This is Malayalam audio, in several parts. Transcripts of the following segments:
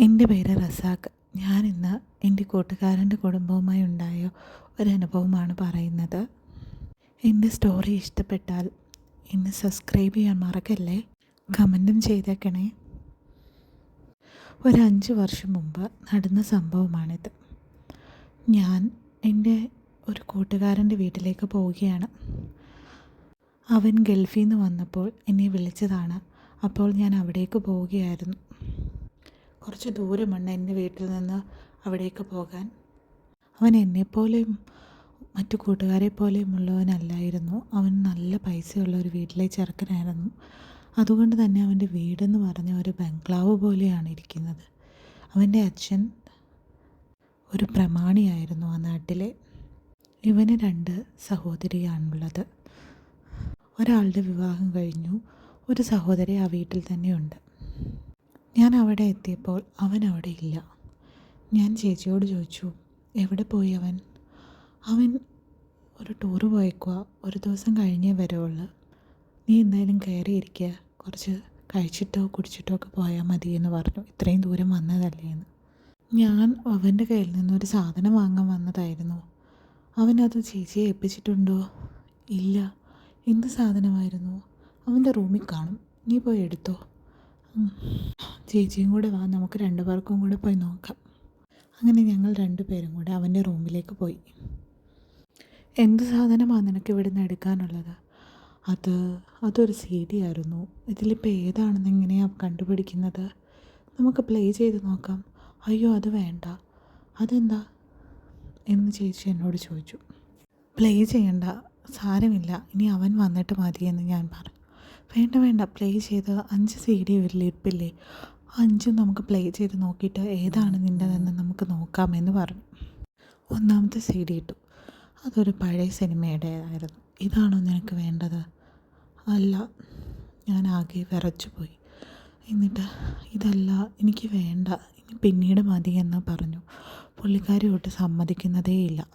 എന്റെ പേര് റസാഖ്. ഞാൻ ഇന്ന് എന്റെ കൂട്ടുകാരന്റെ കുടുംബവുമായി ഉണ്ടായ ഒരനുഭവമാണ് പറയുന്നത്. എന്റെ സ്റ്റോറി ഇഷ്ടപ്പെട്ടാൽ എന്നെ സബ്സ്ക്രൈബ് ചെയ്യാൻ മറക്കല്ലേ? കമന്റും ചെയ്തേക്കണേ. ഒരു അഞ്ച് വർഷം മുമ്പ് നടന്ന സംഭവമാണിത്. ഞാൻ എന്റെ ഒരു കൂട്ടുകാരന്റെ വീട്ടിലേക്ക് പോവുകയാണ്. അവൻ ഗൾഫിൽ നിന്ന് വന്നപ്പോൾ എന്നെ വിളിച്ചതാണ്. അപ്പോൾ ഞാൻ അവിടേക്ക് പോവുകയായിരുന്നു. കുറച്ച് ദൂരമുണ്ട് എന്റെ വീട്ടിൽ നിന്ന് അവിടേക്ക് പോകാൻ. അവൻ എന്നെപ്പോലെയും മറ്റു കൂട്ടുകാരെ പോലെയും ഉള്ളവനല്ലായിരുന്നു. അവൻ നല്ല പൈസയുള്ള ഒരു വീട്ടിലെ ചെറുക്കനായിരുന്നു. അതുകൊണ്ട് തന്നെ അവന്റെ വീടെന്ന് പറഞ്ഞ ഒരു ബംഗ്ലാവ് പോലെയാണ് ഇരിക്കുന്നത്. അവന്റെ അച്ഛൻ ഒരു പ്രമാണിയായിരുന്നു ആ നാട്ടിലെ. ഇവന് രണ്ട് സഹോദരിയാണുള്ളത്. ഒരാളുടെ വിവാഹം കഴിഞ്ഞു. ഒരു സഹോദരി ആ വീട്ടിൽ തന്നെയുണ്ട്. ഞാൻ അവിടെ എത്തിയപ്പോൾ അവൻ അവിടെ ഇല്ല. ഞാൻ ചേച്ചിയോട് ചോദിച്ചു എവിടെ പോയി അവൻ? അവൻ ഒരു ടൂറ് പോയേക്കുക ഒരു ദിവസം കഴിഞ്ഞേ വരവുള്ളു. നീ എന്തായാലും കയറിയിരിക്കുക കുറച്ച് കഴിച്ചിട്ടോ കുടിച്ചിട്ടോ ഒക്കെ പോയാൽ മതി എന്ന് പറഞ്ഞു. ഇത്രയും ദൂരം വന്നതല്ലേ എന്ന്. ഞാൻ അവന്റെ കയ്യിൽ നിന്നൊരു സാധനം വാങ്ങാൻ വന്നതായിരുന്നു. അവനത് ചേച്ചിയെ ഏൽപ്പിച്ചിട്ടുണ്ടോ? ഇല്ല. എന്ത് സാധനമായിരുന്നു? അവന്റെ റൂമിൽ കാണും. നീ പോയി എടുത്തോ. ചേച്ചിയും കൂടെ വാ നമുക്ക് രണ്ടു പേർക്കും കൂടെ പോയി നോക്കാം. അങ്ങനെ ഞങ്ങൾ രണ്ടുപേരും കൂടെ അവന്റെ റൂമിലേക്ക് പോയി. എന്ത് സാധനമാണ് നിനക്ക് ഇവിടെ നിന്ന് എടുക്കാനുള്ളത്? അത് അതൊരു സി ഡി ആയിരുന്നു. ഇതിലിപ്പോൾ ഏതാണെന്ന് എങ്ങനെയാണ് കണ്ടുപിടിക്കുന്നത്? നമുക്ക് പ്ലേ ചെയ്ത് നോക്കാം. അയ്യോ അത് വേണ്ട. അതെന്താ? എന്ന് ചേച്ചി എന്നോട് ചോദിച്ചു. പ്ലേ ചെയ്യണ്ട സാരമില്ല. ഇനി അവൻ വന്നിട്ട് മതിയെന്ന് ഞാൻ പറഞ്ഞു. വേണ്ട വേണ്ട. പ്ലേ ചെയ്ത് അഞ്ച് സി ഡി ഇരിപ്പില്ലേ അഞ്ചും നമുക്ക് പ്ലേ ചെയ്ത് നോക്കിയിട്ട് ഏതാണ് നിന്റെതെന്ന് നമുക്ക് നോക്കാമെന്ന് പറഞ്ഞു. ഒന്നാമത്തെ സി ഡി ഇട്ടു. അതൊരു പഴയ സിനിമയുടേതായിരുന്നു. ഇതാണോ നിനക്ക് വേണ്ടത്? അല്ല ഞാൻ ആകെ വിറച്ചു പോയി. എന്നിട്ട് ഇതല്ല എനിക്ക് വേണ്ട. ഇനി പിന്നീട് മതി എന്ന് പറഞ്ഞു. പുള്ളിക്കാരി ഒട്ട് സമ്മതിക്കുന്നതേയില്ല.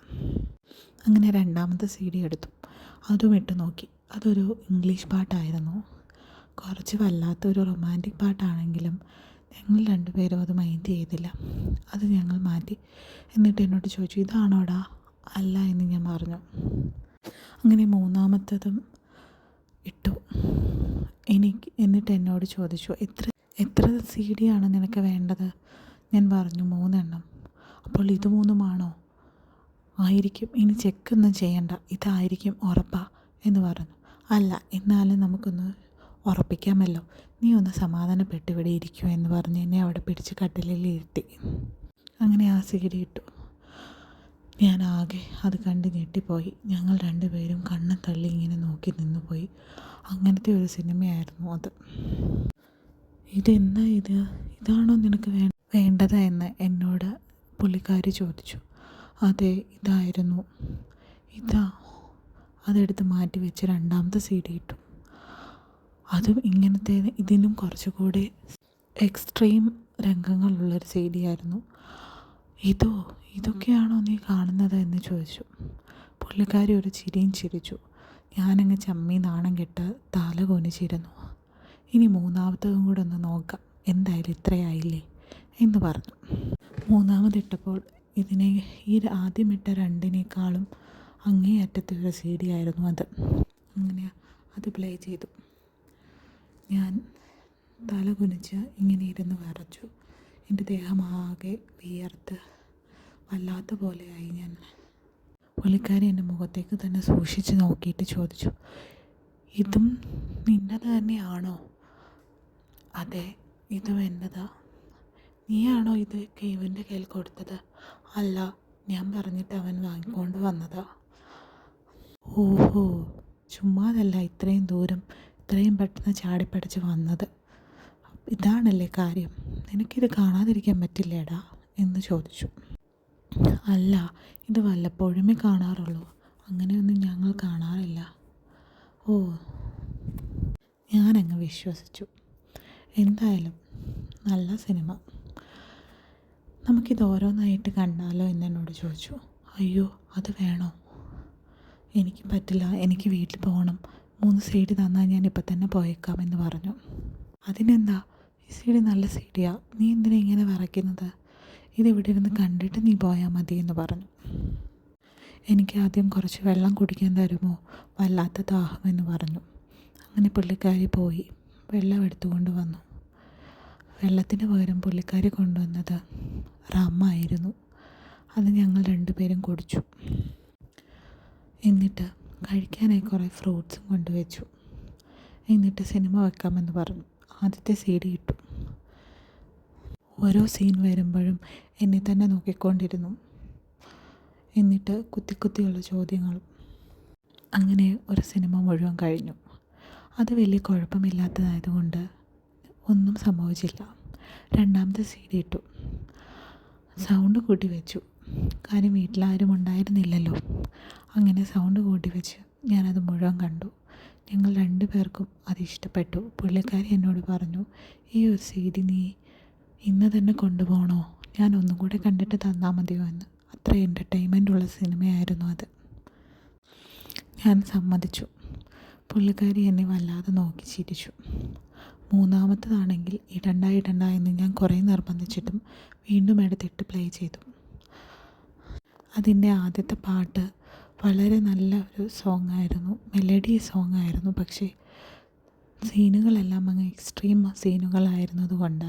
അങ്ങനെ രണ്ടാമത്തെ സി ഡി എടുത്തു. അതും ഇട്ട് നോക്കി. അതൊരു ഇംഗ്ലീഷ് പാട്ടായിരുന്നു. കുറച്ച് വല്ലാത്തൊരു റൊമാന്റിക് പാട്ടാണെങ്കിലും ഞങ്ങൾ രണ്ടുപേരും അത് മൈൻഡ് ചെയ്തില്ല. അത് ഞങ്ങൾ മാറ്റി. എന്നിട്ട് എന്നോട് ചോദിച്ചു ഇതാണോടാ? അല്ല എന്ന് ഞാൻ പറഞ്ഞു. അങ്ങനെ മൂന്നാമത്തതും ഇട്ടു. എനിക്ക് എന്നിട്ട് എന്നോട് ചോദിച്ചു എത്ര എത്ര സി ഡി ആണ് നിനക്ക് വേണ്ടത്? ഞാൻ പറഞ്ഞു മൂന്നെണ്ണം. അപ്പോൾ ഇത് മൂന്നുമാണോ? ആയിരിക്കും. ഇനി ചെക്കൊന്നും ചെയ്യണ്ട. ഇതായിരിക്കും ഉറപ്പാ എന്ന് പറഞ്ഞു. അല്ല എന്നാലും നമുക്കൊന്ന് ഉറപ്പിക്കാമല്ലോ. നീ ഒന്ന് സമാധാനപ്പെട്ട് ഇവിടെ ഇരിക്കൂ എന്ന് പറഞ്ഞ് എന്നെ അവിടെ പിടിച്ച് കട്ടിലിൽ ഇരുത്തി. അങ്ങനെ ആ സിഗരി ഇട്ടു. ഞാൻ ആകെ അത് കണ്ട് ഞെട്ടിപ്പോയി. ഞങ്ങൾ രണ്ടുപേരും കണ്ണ് തള്ളി ഇങ്ങനെ നോക്കി നിന്നു പോയി അങ്ങനത്തെ ഒരു സിനിമയായിരുന്നു അത്. ഇതെന്താ ഇത്? ഇതാണോ നിനക്ക് വേ വേണ്ടത് എന്ന് എന്നോട് പുള്ളിക്കാരി ചോദിച്ചു. അതെ ഇതായിരുന്നു. ഇതാ. അതെടുത്ത് മാറ്റി വെച്ച് രണ്ടാമത്തെ സി ഡി ഇട്ടു. അതും ഇങ്ങനത്തെ ഇതിനും കുറച്ചുകൂടി എക്സ്ട്രീം രംഗങ്ങളുള്ളൊരു സി ഡി ആയിരുന്നു. ഇതോ ഇതൊക്കെയാണോ നീ കാണുന്നത് എന്ന് ചോദിച്ചു. പുള്ളിക്കാരി ഒരു ചിരിയും ചിരിച്ചു. ഞാനങ്ങ് ചമ്മി നാണം കെട്ട് തല കൊനിച്ചിരുന്നു. ഇനി മൂന്നാമത്തതും കൂടെ ഒന്ന് നോക്കാം. എന്തായാലും ഇത്രയായില്ലേ എന്ന് പറഞ്ഞു. മൂന്നാമതിട്ടപ്പോൾ ഇതിനെ ഈ ആദ്യമിട്ട രണ്ടിനേക്കാളും അങ്ങേയറ്റത്തെ ഒരു സി ഡി ആയിരുന്നു അത്. അങ്ങനെ അത് പ്ലേ ചെയ്തു. ഞാൻ തല കുനിച്ച് ഇങ്ങനെ ഇരുന്ന് വരച്ചു എന്റെ ദേഹമാകെ വിയർത്ത് വല്ലാത്ത പോലെയായി ഞാൻ. പുള്ളിക്കാരി എന്റെ മുഖത്തേക്ക് തന്നെ സൂക്ഷിച്ച് നോക്കിയിട്ട് ചോദിച്ചു ഇതും നിന്റെത് തന്നെയാണോ? അതെ ഇതും എന്റെതാ. നീയാണോ ഇത് ഇവന്റെ കയ്യിൽ കൊടുത്തത്? അല്ല ഞാൻ പറഞ്ഞിട്ട് അവൻ വാങ്ങിക്കൊണ്ട് വന്നതാ. ഓഹോ ചുമ്മാതല്ല ഇത്രയും ദൂരം ഇത്രയും പെട്ടെന്ന് ചാടിപ്പടിച്ച് വന്നത്. ഇതാണല്ലേ കാര്യം. നിനക്കിത് കാണാതിരിക്കാൻ പറ്റില്ലേടാ? എന്ന് ചോദിച്ചു. അല്ല ഇത് വല്ലപ്പോഴുമേ കാണാറുള്ളൂ. അങ്ങനെയൊന്നും ഞങ്ങൾ കാണാറില്ല. ഓ ഞാനങ്ങ് വിശ്വസിച്ചു. എന്തായാലും നല്ല സിനിമ. നമുക്കിത് ഓരോന്നായിട്ട് കണ്ടാലോ എന്ന് എന്നോട് ചോദിച്ചു. അയ്യോ അത് വേണോ? എനിക്ക് പറ്റില്ല എനിക്ക് വീട്ടിൽ പോകണം. മൂന്ന് സൈഡ് തന്നാൽ ഞാൻ ഇപ്പം തന്നെ പോയേക്കാം എന്ന് പറഞ്ഞു. അതിനെന്താ? ഈ സി ഡി നല്ല സി നീ എന്തിനാ ഇങ്ങനെ വിറയ്ക്കുന്നത് ഇത് ഇവിടെ ഇരുന്ന് കണ്ടിട്ട് നീ പോയാൽ മതി എന്ന് പറഞ്ഞു. എനിക്ക് ആദ്യം കുറച്ച് വെള്ളം കുടിക്കാൻ തരുമോ? വല്ലാത്ത ദാഹമെന്ന് പറഞ്ഞു. അങ്ങനെ പുള്ളിക്കാരി പോയി. വെള്ളം എടുത്തുകൊണ്ട് വന്നു. വെള്ളത്തിന് പകരം പുള്ളിക്കാരി കൊണ്ടുവന്നത് റമ്മായിരുന്നു. അത് ഞങ്ങൾ രണ്ടുപേരും കുടിച്ചു. എന്നിട്ട് കഴിക്കാനായി കുറേ ഫ്രൂട്ട്സും കൊണ്ടുവച്ചു. എന്നിട്ട് സിനിമ വെക്കാമെന്ന് പറഞ്ഞു. ആദ്യത്തെ സി ഡി ഇട്ടു. ഓരോ സീൻ വരുമ്പോഴും എന്നെ തന്നെ നോക്കിക്കൊണ്ടിരുന്നു. എന്നിട്ട് കുത്തി കുത്തിയുള്ള ചോദ്യങ്ങളും. അങ്ങനെ ഒരു സിനിമ മുഴുവൻ കഴിഞ്ഞു. അത് വലിയ കുഴപ്പമില്ലാത്തതായതുകൊണ്ട് ഒന്നും സംഭവിച്ചില്ല. രണ്ടാമത്തെ സി ഡി ഇട്ടു. സൗണ്ട് കൂട്ടി വെച്ചു. കാര്യം വീട്ടിലാരും ഉണ്ടായിരുന്നില്ലല്ലോ. അങ്ങനെ സൗണ്ട് കൂട്ടി വെച്ച് ഞാനത് മുഴുവൻ കണ്ടു. ഞങ്ങൾ രണ്ടു പേർക്കും അത് ഇഷ്ടപ്പെട്ടു. പുള്ളിക്കാരി എന്നോട് പറഞ്ഞു ഈ ഒരു സി ഡി നീ ഇന്ന് തന്നെ കൊണ്ടുപോകണോ? ഞാൻ ഒന്നും കൂടെ കണ്ടിട്ട് തന്നാൽ മതിയോ എന്ന്. അത്ര എന്റർടൈൻമെന്റ് ഉള്ള സിനിമയായിരുന്നു അത്. ഞാൻ സമ്മതിച്ചു. പുള്ളിക്കാരി എന്നെ വല്ലാതെ നോക്കി ചിരിച്ചു. മൂന്നാമത്തതാണെങ്കിൽ ഇടണ്ട ഇടണ്ട എന്ന് ഞാൻ കുറേ നിർബന്ധിച്ചിട്ടും വീണ്ടും എടുത്തിട്ട് പ്ലേ ചെയ്തു. അതിന്റെ ആദ്യത്തെ പാട്ട് വളരെ നല്ല ഒരു സോങ് ആയിരുന്നു മെലഡി സോങ് ആയിരുന്നു പക്ഷേ സീനുകളെല്ലാം അങ്ങ് എക്സ്ട്രീം സീനുകളായിരുന്നത് കൊണ്ട്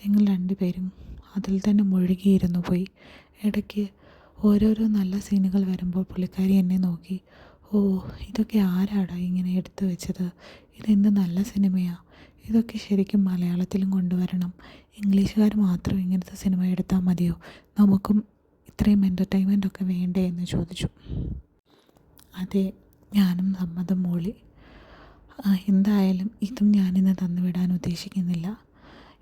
ഞങ്ങൾ രണ്ടുപേരും അതിൽ തന്നെ മുഴുകിയിരുന്നു പോയി. ഇടയ്ക്ക് ഓരോരോ നല്ല സീനുകൾ വരുമ്പോൾ പുള്ളിക്കാരി എന്നെ നോക്കി ഓ ഇതൊക്കെ ആരാടാ ഇങ്ങനെ എടുത്തു വെച്ചത്? ഇതെന്ത് നല്ല സിനിമയാണ് ഇതൊക്കെ ശരിക്കും മലയാളത്തിലും കൊണ്ടുവരണം. ഇംഗ്ലീഷുകാർ മാത്രം ഇങ്ങനത്തെ സിനിമ എടുത്താൽ മതിയോ? നമുക്കും ഇത്രയും എന്റർടൈൻമെന്റ് ഒക്കെ വേണ്ടേ എന്ന് ചോദിച്ചു. അതെ ഞാനും സമ്മതം മൂളി. എന്തായാലും ഇതും ഞാനിന്ന് തന്നുവിടാൻ ഉദ്ദേശിക്കുന്നില്ല.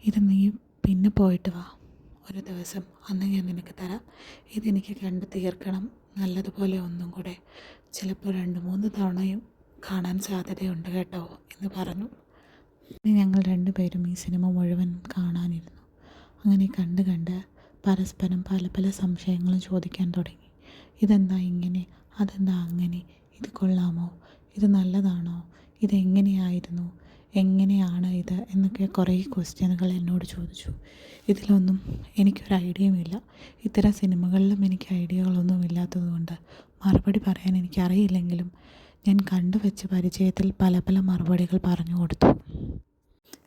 ഇത് നീ പിന്നെ പോയിട്ട് വാ. ഒരു ദിവസം അന്ന് ഞാൻ നിനക്ക് തരാം. ഇതെനിക്ക് കണ്ട് തീർക്കണം. നല്ലതുപോലെ ഒന്നും കൂടെ. ചിലപ്പോൾ രണ്ട് മൂന്ന് തവണയും കാണാൻ സാധ്യതയുണ്ട് കേട്ടോ എന്ന് പറഞ്ഞു. ഞങ്ങൾ രണ്ടുപേരും ഈ സിനിമ മുഴുവൻ കാണാനിരുന്നു. അങ്ങനെ കണ്ട് കണ്ട് പരസ്പരം പല പല സംശയങ്ങളും ചോദിക്കാൻ തുടങ്ങി. ഇതെന്താ ഇങ്ങനെ? അതെന്താ അങ്ങനെ? ഇത് കൊള്ളാമോ? ഇത് നല്ലതാണോ? ഇതെങ്ങനെയായിരുന്നു എങ്ങനെയാണ് ഇത്? എന്നൊക്കെ കുറേ ക്വസ്റ്റ്യനുകൾ എന്നോട് ചോദിച്ചു. ഇതിലൊന്നും എനിക്കൊരു ഐഡിയയുമില്ല ഇത്തരം സിനിമകളിലും എനിക്ക് ഐഡിയകളൊന്നും ഇല്ലാത്തതുകൊണ്ട് മറുപടി പറയാൻ എനിക്കറിയില്ലെങ്കിലും ഞാൻ കണ്ടുവച്ച പരിചയത്തിൽ പല പല മറുപടികൾ പറഞ്ഞു കൊടുത്തു.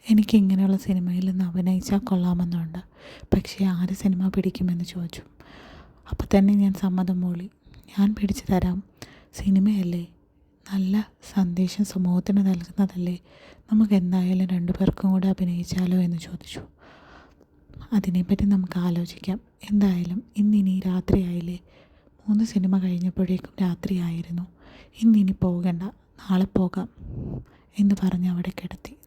എനിക്ക് ഇങ്ങനെയുള്ള സിനിമയിൽ നിന്ന് അഭിനയിച്ചാൽ കൊള്ളാമെന്നുണ്ട്. പക്ഷേ ആര് സിനിമ പിടിക്കുമെന്ന് ചോദിച്ചു. അപ്പം തന്നെ ഞാൻ സമ്മതം മൂളി. ഞാൻ പിടിച്ചു തരാം. സിനിമയല്ലേ? നല്ല സന്ദേശം സമൂഹത്തിന് നൽകുന്നതല്ലേ? നമുക്ക് എന്തായാലും രണ്ടു പേർക്കും കൂടെ അഭിനയിച്ചാലോ എന്ന് ചോദിച്ചു. അതിനെപ്പറ്റി നമുക്ക് ആലോചിക്കാം. എന്തായാലും ഇന്നിനി രാത്രിയായില്ലേ മൂന്ന് സിനിമ കഴിഞ്ഞപ്പോഴേക്കും രാത്രിയായിരുന്നു ഇന്നിനി പോകണ്ട. നാളെ പോകാം എന്ന് പറഞ്ഞ് അവിടെ കിടത്തി.